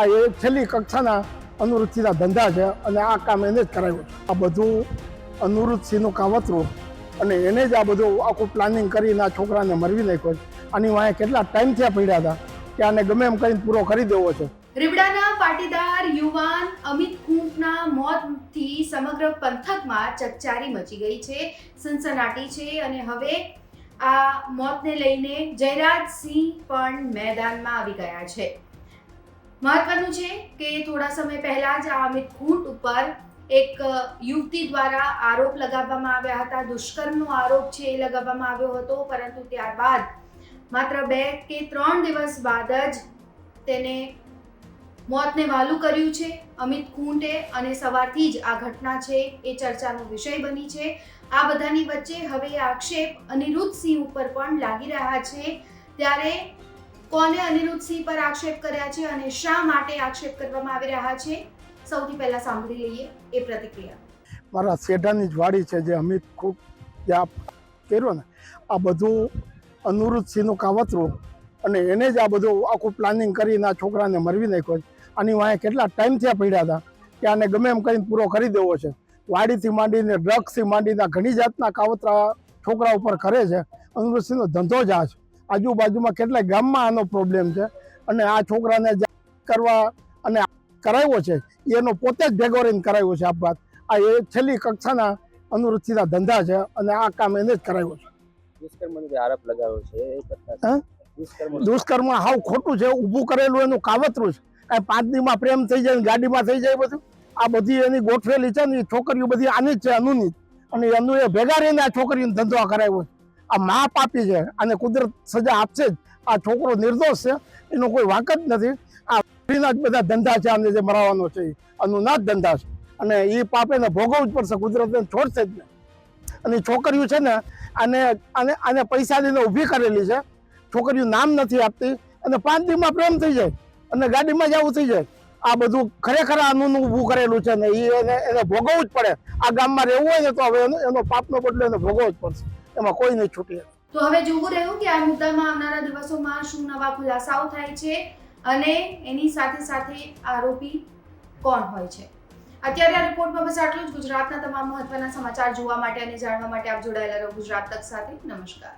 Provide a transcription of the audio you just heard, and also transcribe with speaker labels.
Speaker 1: આ એ છેલ્લી કક્ષાના અનુવૃત્તિના ધંધા છે અને આ કામ એને જ કરાવ્યું આ બધું અનુવૃત્તિનું કાવતરું અને એને જ આ બધું આખું પ્લાનિંગ કરીને આ છોકરાને મરવી નાખ્યો છે. આની વાંહે કેટલા ટાઈમ થયા પડ્યા હતા કે આને ગમે એમ કરીને પૂરો કરી દેવો છે.
Speaker 2: રીબડાના પાટીદાર યુવાન અમિત ખૂંટના મોતથી સમગ્ર પંથકમાં ચકચારી મચી ગઈ છે, સનસનાટી છે અને હવે આ મોતને લઈને જયરાજસિંહ પણ મેદાનમાં આવી ગયા છે. મહત્વનું છે કે થોડા સમય પહેલા જ આ અમિત ખૂંટ ઉપર એક યુવતી દ્વારા આરોપ લગાવવામાં આવ્યા હતા. દુષ્કર્મનો આરોપ છે એ લગાવવામાં આવ્યો હતો, પરંતુ ત્યારબાદ માત્ર બે કે ત્રણ દિવસ બાદ જ તેને મોતને વાલું કર્યું છે અમિત કુંટે અને સવારથી જ આ ઘટના છે એ ચર્ચાનો વિષય બની છે. આ બધાની વચ્ચે હવે આક્ષેપ અનિરુદ્ધસિંહ ઉપર પણ લાગી રહ્યા છે. ત્યારે કોને અનિરુદ્ધસિંહ પર આક્ષેપ કર્યા છે અને શા માટે આક્ષેપ કરવામાં આવી રહ્યા છે? સૌથી પહેલા સાંભળી લઈએ એ પ્રતિક્રિયા.
Speaker 1: મારા શેઢાની જ વાડી છે જે અમિત ખૂબ ત્યાં આ કર્યો ને, આ બધું અનુરુદ્ધસિંહનું કાવતરું અને એને જ આ બધું આખું પ્લાનિંગ કરીને આ છોકરાને મરવી નાખ્યો છે. આની વાંહે કેટલા ટાઈમથી પડ્યા હતા કે આને ગમે એમ કરીને પૂરો કરી દેવો છે. વાડીથી માંડીને ડ્રગ્સથી માંડીને ઘણી જાતના કાવતરા છોકરા ઉપર કરે છે. અનુરુદ્ધસિંહનો ધંધો જ આ છે. આજુબાજુમાં કેટલાય ગામમાં આનો પ્રોબ્લેમ છે. અને આ છોકરાને જે કરવા અને કરાવ્યો છે એનો પોતે જ ભેગો રહીને કરાવ્યો છે આપઘાત આ એ છેલ્લી કક્ષાના અનુવૃત્તિના ધંધા છે અને આ કામ એને જ કરાવ્યો છે.
Speaker 3: આરોપ લગાવ્યો છે
Speaker 1: હા?
Speaker 3: દુષ્કર્મ
Speaker 1: હાવ ખોટું છે ઊભું કરેલું એનું કાવતરું છે. આ પાંચ દીમાં પ્રેમ થઈ જાય ગાડીમાં થઈ જાય બધું. આ બધી એની ગોઠવેલી છે ને એ છોકરીઓ બધી આની જ છે અનુની અને એનું એ ભેગા રહીને આ છોકરીનો ધંધો આ કરાવ્યો છે. આ મા પાપી છે અને કુદરત સજા આપશે જ. આ છોકરો નિર્દોષ છે. એનો કોઈ વાંક જ નથી. આ સ્ત્રીના જ બધા ધંધા છે આને જે મરાવાનો છે. એ અનુના જ ધંધા છે. અને એ પાપ એને ભોગવવું જ પડશે. કુદરત એને છોડશે જ નહીં. અને છોકરીઓ છે ને, આને આને આને પૈસા દઈને ઊભી કરેલી છે. છોકરીઓ નામ નથી આપતી. અને પાંચ દિવસમાં પ્રેમ થઈ જાય. અને ગાડીમાં જવું થઈ જાય. આ બધું ખરેખર આનું ઊભું કરેલું છે ને એને એને ભોગવવું જ પડે. આ ગામમાં રહેવું હોય ને તો હવે એનો પાપનો બદલો એને ભોગવવો જ પડશે. એમાં કોઈ નહીં છૂટી.
Speaker 2: તો હવે જોવું રહ્યું કે આ મુદ્દામાં આવનારા દિવસોમાં શું નવા ખુલાસાઓ થાય છે અને એની સાથે સાથે આરોપી કોણ હોય છે. અત્યારે આ રિપોર્ટમાં બસ આટલું જ. ગુજરાતના તમામ મહત્વના સમાચાર જોવા માટે અને જાણવા માટે આપ જોડાયેલા રહો ગુજરાત તક સાથે. નમસ્કાર.